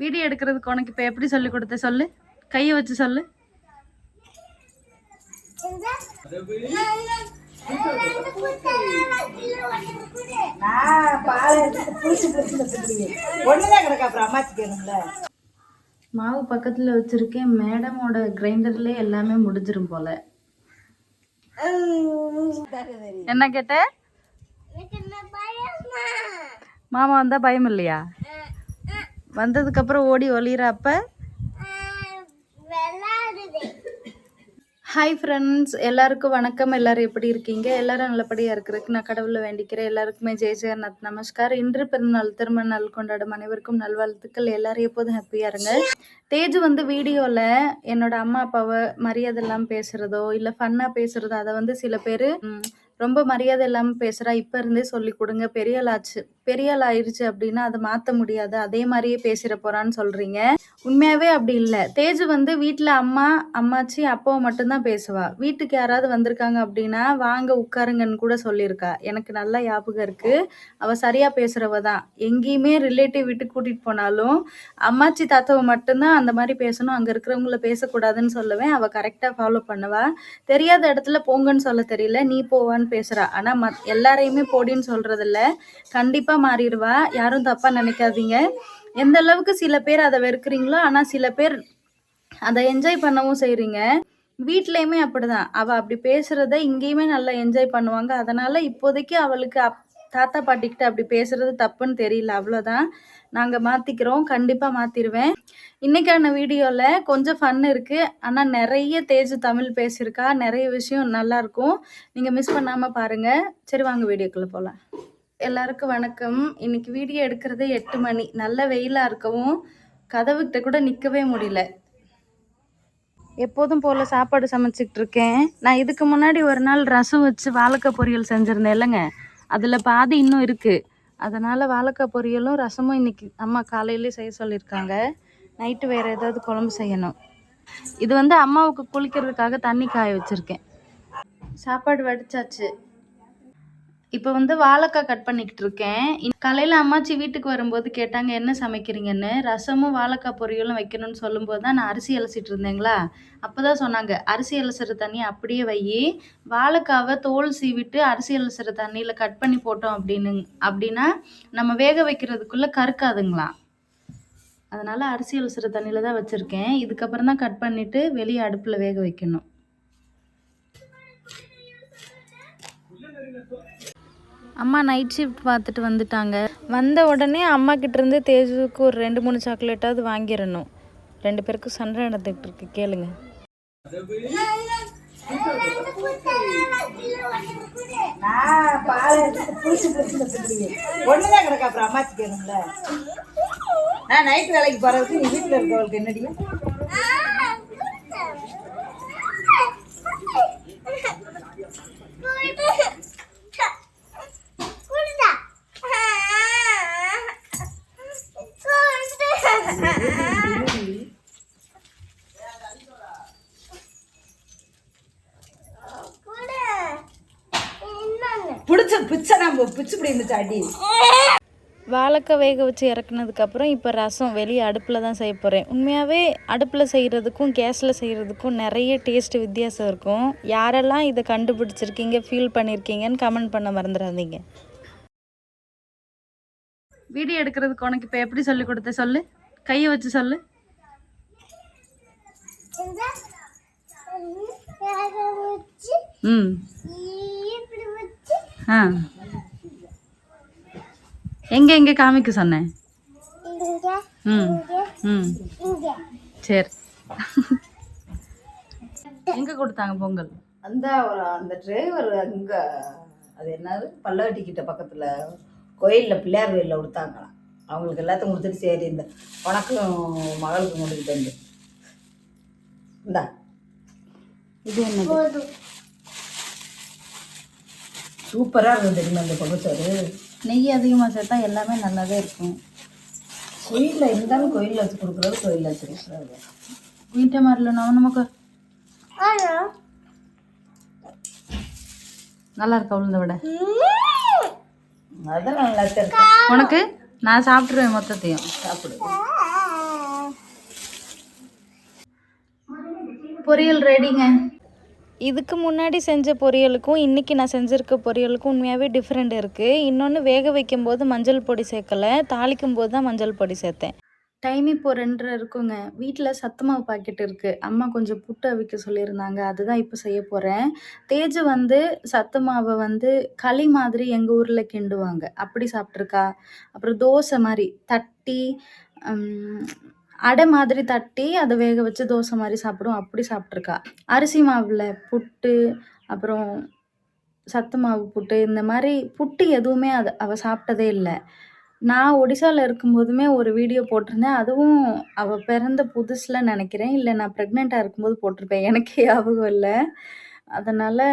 Video எடுக்கிறதுக்கு உனக்கு இப்போ எப்படி சொல்லி கொடுத்த சொல்லு? கையை வச்சு சொல்லு. மாவு பக்கத்தில் வச்சுருக்கேன். மேடமோட கிரைண்டர்லேயே எல்லாமே முடிஞ்சிரும் போல. என்ன கேட்ட? மாமா வந்தா பயம் இல்லையா? வந்ததுக்கு அப்புறம் ஓடி ஒளிகிற அப்ப ஹாய் ஃப்ரெண்ட்ஸ் எல்லாருக்கும் வணக்கம். எல்லாரும் எப்படி இருக்கீங்க? எல்லாரும் நல்லபடியாக இருக்கிறதுக்கு நான் கடவுளை வேண்டிக்கிறேன். எல்லாருக்குமே ஜெய் ஜெகநாத் நமஸ்கார் இன்று பிறந்தநாள் திருமண நாள் கொண்டாடும் அனைவருக்கும் நல்வாழ்த்துக்கள். எல்லாரும் எப்போதும் ஹாப்பியாக இருங்க. தேஜு வந்து வீடியோவில் என்னோட அம்மா அப்பாவை மரியாதை இல்லாமல் பேசுகிறதோ இல்லை ஃபன்னாக பேசுகிறதோ அதை வந்து சில பேர் ரொம்ப மரியாதை இல்லாமல் பேசுகிறா இப்போ இருந்தே சொல்லி கொடுங்க. பெரிய ஆச்சு பெரிய ஆள் ஆயிடுச்சு அப்படின்னா அதை மாற்ற முடியாது. அதே மாதிரியே பேசிட போகிறான்னு சொல்கிறீங்க உண்மையாகவே அப்படி இல்லை. தேஜு வந்து வீட்டில் அம்மா அம்மாச்சி அப்பாவை மட்டும்தான் பேசுவா. வீட்டுக்கு யாராவது வந்திருக்காங்க அப்படின்னா வாங்க உட்காருங்கன்னு கூட சொல்லியிருக்கா. எனக்கு நல்லா ஞாபகம் இருக்குது அவள் சரியாக பேசுகிறவ தான். எங்கேயுமே ரிலேட்டிவ் வீட்டுக்கு கூட்டிகிட்டு போனாலும் அம்மாச்சி தாத்தாவை மட்டும்தான் அந்த மாதிரி பேசணும். அங்கே இருக்கிறவங்கள பேசக்கூடாதுன்னு சொல்லுவேன். அவள் கரெக்டாக ஃபாலோ பண்ணுவா. தெரியாத இடத்துல போங்கன்னு சொல்ல தெரியல. நீ போவான்னு பேசுகிறா ஆனால் மத் எல்லாரையுமே போடின்னு சொல்கிறதில்ல கண்டிப்பாக மாறிடுவா. யாரும் தப்பாக நினைக்காதீங்க. எந்த அளவுக்கு சில பேர் அதை வெறுக்கிறீங்களோ ஆனால் சில பேர் அதை என்ஜாய் பண்ணவும் செய்கிறீங்க வீட்லேயுமே அப்படிதான். அவள் அப்படி பேசுகிறத இங்கேயுமே நல்லா என்ஜாய் பண்ணுவாங்க. அதனால் இப்போதைக்கு அவளுக்கு அப் தாத்தா பாட்டிக்கிட்ட அப்படி பேசுறது தப்புன்னு தெரியல அவ்வளோதான் நாங்கள் மாற்றிக்கிறோம் கண்டிப்பாக மாற்றிடுவேன் இன்னைக்கான வீடியோவில் கொஞ்சம் ஃபன் இருக்குது ஆனால் நிறைய தேஜு தமிழ் பேசியிருக்கா நிறைய விஷயம் நல்லா இருக்கும். நீங்கள் மிஸ் பண்ணாமல் பாருங்கள் சரி வாங்க வீடியோக்குள்ளே போகலாம் எல்லாருக்கும் வணக்கம். இன்னைக்கு வீடியோ எடுக்கிறது எட்டு மணி. நல்ல வெயிலாக இருக்கவும் கதவுக்கிட்ட கூட நிற்கவே முடியல. எப்போதும் போல் சாப்பாடு சமைச்சிக்கிட்டு இருக்கேன். நான் இதுக்கு முன்னாடி ஒரு நாள் ரசம் வச்சு வாழைக்காய் பொரியல் செஞ்சுருந்தேன் இல்லைங்க? அதில் பாதி இன்னும் இருக்குது அதனால் வாழைக்காய் பொரியலும் ரசமும் இன்றைக்கி அம்மா காலையிலே செய்ய சொல்லியிருக்காங்க. நைட்டு வேறு ஏதாவது குழம்பு செய்யணும். இது வந்து அம்மாவுக்கு குளிக்கிறதுக்காக தண்ணி காய வச்சுருக்கேன். சாப்பாடு வடிச்சாச்சு. இப்போ வந்து வாழைக்காய் கட் பண்ணிக்கிட்டு இருக்கேன். காலையில் அம்மாச்சி வீட்டுக்கு வரும்போது கேட்டாங்க என்ன சமைக்கிறீங்கன்னு? ரசமும் வாழைக்காய் பொரியலும் வைக்கணும்னு சொல்லும்போது தான் நான் அரிசி அலசிட்டு இருந்தேங்களா? அப்போ தான் சொன்னாங்க அரிசி அலசுற தண்ணி அப்படியே வை. வாழைக்காவை தோல் சீவிட்டு அரிசி அலசுற தண்ணியில் கட் பண்ணி போட்டோம் அப்படின்னு அப்படின்னா நம்ம வேக வைக்கிறதுக்குள்ளே கருக்காதுங்களாம் அதனால் அரிசி அலசுற தண்ணியில் தான் வச்சுருக்கேன். இதுக்கப்புறம் தான் கட் பண்ணிவிட்டு வெளியே அடுப்பில் வேக வைக்கணும். அம்மா நைட் ஷிஃப்ட் பார்த்துட்டு வந்துட்டாங்க. வந்த உடனே அம்மா கிட்டேருந்து தேஜுக்கு ஒரு ரெண்டு மூணு சாக்லேட்டாவது வாங்கிடணும். ரெண்டு பேருக்கும் சண்டை நடந்துகிட்டு இருக்கு. கேளுங்க. ஒண்ணுதான் கிடக்கா அப்புறம் அம்மாச்சி வேணும்ல நான் நைட் வேலைக்கு போறதுக்கு நீ வீட்டுல இருக்கவளுக்கு என்னடி பிச்சை நம்ம பிச்சு பிடி இருந்துச்சு அடி. வாழைக்காய் வேக வச்சு இறக்குனதுக்கப்புறம் இப்போ ரசம் வெளியே அடுப்பில் தான் செய்ய போகிறேன் உண்மையாகவே அடுப்பில் செய்கிறதுக்கும் கேஸில் செய்கிறதுக்கும் நிறைய டேஸ்ட் வித்தியாசம் இருக்கும். யாரெல்லாம் இதை கண்டுபிடிச்சிருக்கீங்க ஃபீல் பண்ணியிருக்கீங்கன்னு கமெண்ட் பண்ண மறந்துடாதீங்க. வீடியோ எடுக்கிறதுக்கு உனக்கு இப்போ எப்படி சொல்லி கொடுத்த சொல்லு? கையை வச்சு சொல்லு. ம். ஆ. எங்க எங்க காமிக்க சொன்னேன்? ம் ம். சரி. எங்க கொடுத்தாங்க பொங்கல்? அந்த ஒரு அந்த டிரைவர் அங்க அது என்னது? பல்லவட்டி கிட்ட பக்கத்துல கோயில்ல பிள்ளையார் கோயில்ல கொடுத்தாங்களாம். அவங்களுக்கு எல்லாத்தையும் கொடுத்துட்டு சரி இந்த உனக்கும் மகளுக்கும் கொடுத்துட்டு வந்து இந்தா. இது என்னது? சூப்பரா இருக்கும் தெரியுமா இந்த பகுச்சோறு நெய் அதிகமாக சேர்த்தா எல்லாமே நல்லாவே இருக்கும். ஸ்வீட்டில் இருந்தாலும் கோயிலில் வச்சு கொடுக்குறது கோயிலில் வச்சு கொடுக்குறது. வீட்டை மாதிரிலனா நமக்கு நல்லா இருக்கா உளுந்த விட? அதெல்லாம் நல்லா இருக்கு. உனக்கு? நான் சாப்பிட்ருவேன் மொத்தத்தையும். சாப்பிடு. பொரியல் ரெடிங்க இதுக்கு முன்னாடி செஞ்ச பொரியலுக்கும் இன்றைக்கி நான் செஞ்சுருக்க பொரியலுக்கும் உண்மையாகவே டிஃப்ரெண்ட் இருக்குது இன்னொன்று வேக வைக்கும்போது மஞ்சள் பொடி சேர்க்கலை தாளிக்கும் போது தான் மஞ்சள் பொடி சேர்த்தேன். டைம் இப்போ ரெண்டரை இருக்குங்க. வீட்டில் சத்துமாவு பாக்கெட் இருக்குது அம்மா கொஞ்சம் புட்டு அவிக்க சொல்லியிருந்தாங்க. அதுதான் இப்போ செய்ய போகிறேன் தேஜு வந்து சத்து மாவை வந்து களி மாதிரி எங்கள் ஊரில் கிண்டுவாங்க. அப்படி சாப்பிட்ருக்கா அப்புறம் தோசை மாதிரி தட்டி அடை மாதிரி தட்டி அதை வேக வச்சு தோசை மாதிரி சாப்பிடும் அப்படி சாப்பிட்ருக்கா அரிசி மாவில் புட்டு அப்புறம் சத்து மாவு புட்டு இந்த மாதிரி புட்டு எதுவுமே அது அவள் சாப்பிட்டதே இல்லை நான் ஒடிசாவில் இருக்கும்போதுமே ஒரு வீடியோ போட்டிருந்தேன். அதுவும் அவள் பிறந்த புதுசில் நினைக்கிறேன் இல்லை நான் ப்ரெக்னெண்ட்டாக இருக்கும்போது போட்டிருப்பேன். எனக்கே ஞாபகம் இல்லை அதனால்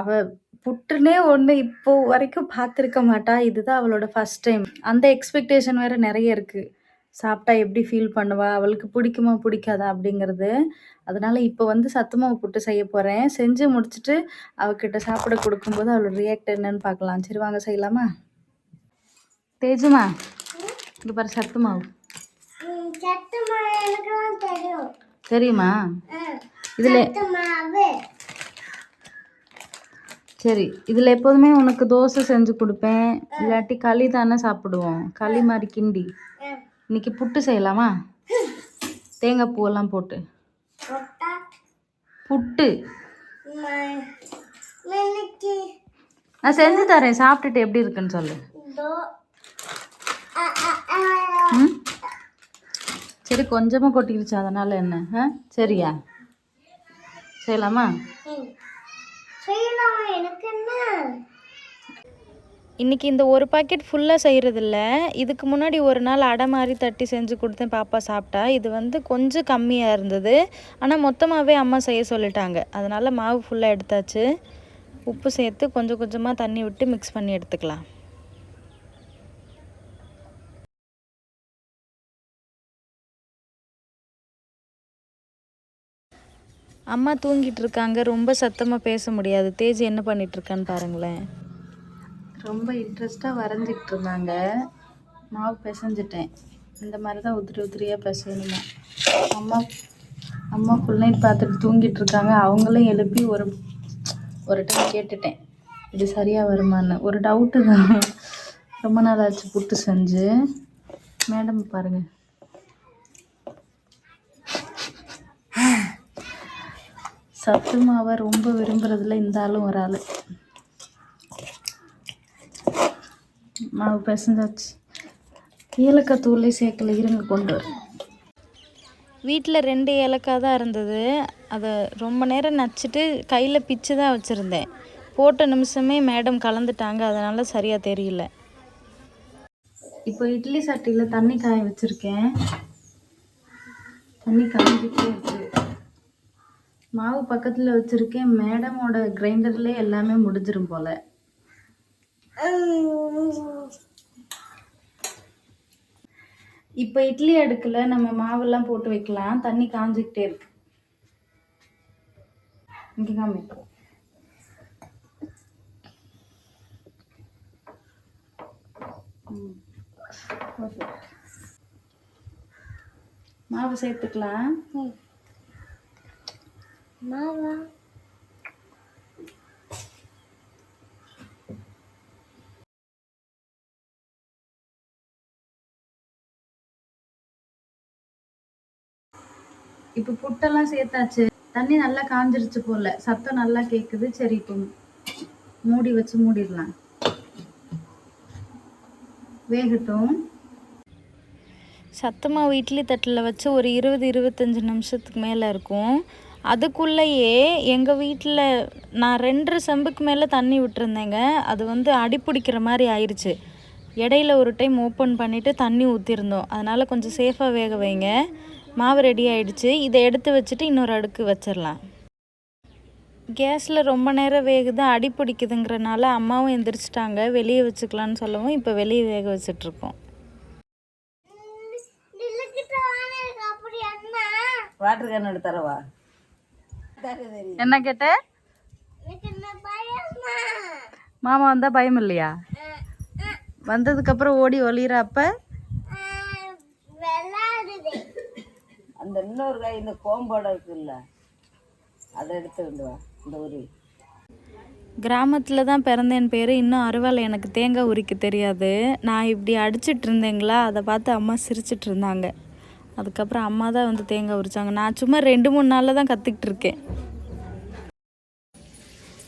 அவள் புட்டுனே புட்டுன்னே இப்போ வரைக்கும் பார்த்துருக்க மாட்டா. இதுதான் அவளோட ஃபர்ஸ்ட் டைம். அந்த எக்ஸ்பெக்டேஷன் வேறு நிறைய இருக்குது சாப்பிட்டா எப்படி ஃபீல் பண்ணுவா? அவளுக்கு பிடிக்குமா? பிடிக்காதா? அப்படிங்கிறது. அதனால இப்போ வந்து சத்து மாவு புட்டு செய்ய போறேன். செஞ்சு முடிச்சுட்டு அவகிட்ட சாப்பிட குடுக்கும்போது அவளோட ரியாக்ட் என்னன்னு பார்க்கலாம். சரி வாங்க செய்யலாமா? தேஜுமா இங்க பாரு சத்து மாவு தெரியும் இதுல சரி இதுல எப்போதுமே உனக்கு தோசை செஞ்சு கொடுப்பேன் இல்லாட்டி களி தானே சாப்பிடுவோம் களி மாதிரி கிண்டி. இன்னைக்கு புட்டு செய்யலாமா? தேங்காய் பூவெல்லாம் போட்டு. போட்டா? நான் செஞ்சு தரேன். சாப்பிட்டுட்டு எப்படி இருக்குன்னு சொல்லு. சரி கொஞ்சமாக கொட்டிக்கிடுச்சு அதனால என்ன? ஆ? சரியா? செய்யலாமா. செய்யலாம்? எனக்கு என்ன? இன்றைக்கி இந்த ஒரு பாக்கெட் ஃபுல்லாக செய்கிறதில்ல இதுக்கு முன்னாடி ஒரு நாள் அடை மாதிரி தட்டி செஞ்சு கொடுத்தேன் பாப்பா சாப்பிட்டா. இது வந்து கொஞ்சம் கம்மியாக இருந்தது. ஆனால் மொத்தமாகவே அம்மா செய்ய சொல்லிட்டாங்க. அதனால் மாவு ஃபுல்லாக எடுத்தாச்சு. உப்பு சேர்த்து கொஞ்சம் கொஞ்சமாக தண்ணி விட்டு மிக்ஸ் பண்ணி எடுத்துக்கலாம். அம்மா தூங்கிட்டு இருக்காங்க. ரொம்ப சத்தமாக பேச முடியாது. தேஜ் என்ன பண்ணிட்டு இருக்கான்னு பாருங்களேன். ரொம்ப இன்ட்ரெஸ்டாக வரைஞ்சிக்கிட்டு இருந்தாங்க மாவு பிசைஞ்சிட்டேன். இந்த மாதிரி தான் உதிரி உதிரியாக பிசையணுமா? அம்மா அம்மா ஃபுல் நைட் பார்த்துட்டு தூங்கிட்டு இருக்காங்க அவங்களும் எழுப்பி ஒரு ஒரு டைம் கேட்டுட்டேன். இது சரியாக வருமான்னு. ஒரு டவுட்டு தான். ரொம்ப நாள் ஆச்சு புட்டு செஞ்சு. மேடம் பாருங்க. சத்து மாவை ரொம்ப விரும்புறதுல இந்த ஆளும் ஒரு ஆள். மாவு பிசைஞ்சாச்சு. ஏலக்காய் தூளே சேர்க்கல இருங்க கொண்டு வீட்டில் ரெண்டு ஏலக்காய் தான் இருந்தது. அதை ரொம்ப நேரம் நச்சுட்டு கையில் பிச்சு தான் வச்சுருந்தேன். போட்ட நிமிஷமே மேடம் கலந்துட்டாங்க அதனால் சரியாக தெரியல. இப்போ இட்லி சட்டியில் தண்ணி காய வச்சுருக்கேன். தண்ணி காஞ்சிட்டே இருக்கு. மாவு பக்கத்தில் வச்சுருக்கேன். மேடமோட கிரைண்டர்லேயே எல்லாமே முடிஞ்சிரும் போல். இப்போ இட்லி அடுக்கில் நம்ம மாவெல்லாம் போட்டு வைக்கலாம். தண்ணி காஞ்சிக்கிட்டே இருக்கு. இங்கே காமி மாவு சேர்த்துக்கலாம். மாவா? இப்போ புட்டெல்லாம் சேர்த்தாச்சு. தண்ணி நல்லா காஞ்சிருச்சு போல. சத்தம் நல்லா கேட்குது சரி இப்போ மூடி வச்சு மூடிடலாம். வேகட்டும். சத்தமாவு இட்லி தட்டில் வச்சு ஒரு இருபது இருபத்தஞ்சி நிமிஷத்துக்கு மேலே இருக்கும். அதுக்குள்ளேயே எங்கள் வீட்டில் நான் ரெண்டரை செம்புக்கு மேலே தண்ணி விட்டுருந்தேங்க. அது வந்து அடிப்பிடிக்கிற மாதிரி ஆயிடுச்சு இடையில ஒரு டைம் ஓப்பன் பண்ணிவிட்டு தண்ணி ஊற்றிருந்தோம் அதனால் கொஞ்சம் சேஃபாக வேக வைங்க. மாவு ரெடி ஆயிடுச்சு. இதை எடுத்து வச்சுட்டு இன்னொரு அடுக்கு வச்சிடலாம். கேஸில் ரொம்ப நேரம் வேகுது அடி பிடிக்குதுங்கிறனால அம்மாவும் எந்திரிச்சிட்டாங்க. வெளியே வச்சுக்கலான்னு சொல்லவும் இப்போ வெளியே வேக வச்சிட்ருக்கோம் வாட்டர் கேன் எடுத்து தரவா? என்ன கேட்ட? மாமா வந்தா பயம் இல்லையா? வந்ததுக்கு அப்புறம் ஓடி ஒளியிற அப்ப? அந்த இன்னொரு காய் இந்த கோம்போட இருக்குல்ல அதை எடுத்து கொண்டு வா இந்த உரி கிராமத்தில் தான் பிறந்தேன் பேர். இன்னும் அருவாள் எனக்கு தேங்காய் உரிக்க தெரியாது. நான் இப்படி அடிச்சிட்டு இருந்தேங்களா? அதை பார்த்து அம்மா சிரிச்சிட்டு இருந்தாங்க. அதுக்கப்புறம் அம்மா தான் வந்து தேங்காய் உரிச்சாங்க. நான் சும்மா ரெண்டு மூணு நாளில் தான் கற்றுக்கிட்டு இருக்கேன்.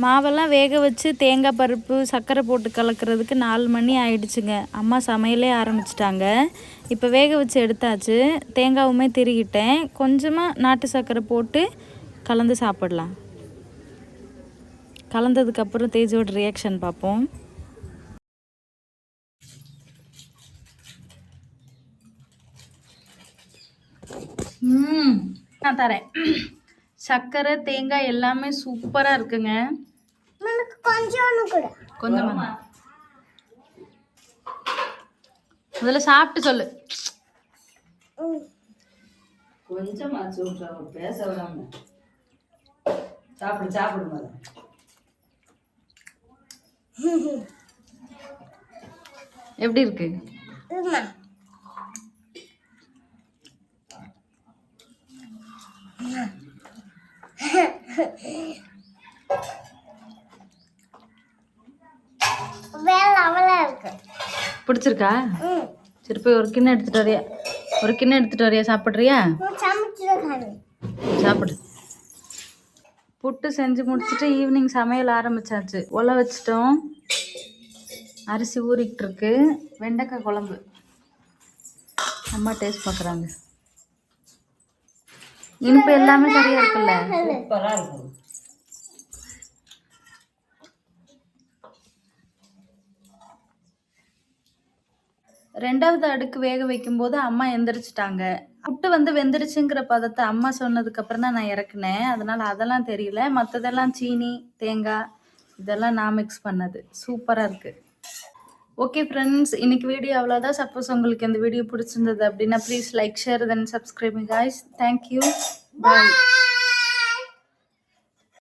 மாவெல்லாம் வேக வச்சு தேங்காய் பருப்பு சர்க்கரை போட்டு கலக்கிறதுக்கு நாலு மணி ஆயிடுச்சுங்க. அம்மா சமையலே ஆரம்பிச்சிட்டாங்க. இப்போ வேக வச்சு எடுத்தாச்சு. தேங்காவுமே திருகிட்டேன். கொஞ்சமாக நாட்டு சர்க்கரை போட்டு கலந்து சாப்பிடலாம். கலந்ததுக்கப்புறம் தேஜோட ரியாக்ஷன் பார்ப்போம். ம் நான் தரேன். சர்க்கரை தேங்காய் எல்லாமே சூப்பராக இருக்குங்க. எனக்கு கொஞ்சம் கொஞ்சமா. முதல்ல சாப்பிட்டு சொல்லு. சொல்கிற பேச விடாம. சாப்பிடு சாப்பிடு முதல்ல. எப்படி இருக்கு இதுமா வேற லெவலா இருக்கு பிடிச்சிருக்கா? சரி போய் ஒரு கிண்ணம் எடுத்துட்டு வரியா? ஒரு கிண்ணம் எடுத்துட்டு வரியா? சாப்பிட்றியா? சாப்பிடு. புட்டு செஞ்சு முடிச்சுட்டு ஈவினிங் சமையல் ஆரம்பிச்சாச்சு. ஒலை வச்சிட்டோம். அரிசி ஊறிக்கிட்டு இருக்கு வெண்டைக்காய் குழம்பு. அம்மா டேஸ்ட் பார்க்குறாங்க. இனிப்பு எல்லாமே சரியா இருக்குல்ல? ரெண்டாவது அடுக்கு வேக வைக்கும்போது அம்மா எந்திரிச்சிட்டாங்க. புட்டு வந்து வெந்துருச்சுங்கிற பதத்தை அம்மா சொன்னதுக்கு அப்புறம் தான் நான் இறக்குனேன். அதனால அதெல்லாம் தெரியல. மற்றதெல்லாம் சீனி தேங்காய் இதெல்லாம் நான் மிக்ஸ் பண்ணது. சூப்பராக இருக்கு. ஓகே ஃப்ரெண்ட்ஸ் இன்னைக்கு வீடியோ அவ்வளோதான் சப்போஸ் உங்களுக்கு இந்த வீடியோ பிடிச்சிருந்தது அப்படின்னா please like share then subscribing guys thank you bye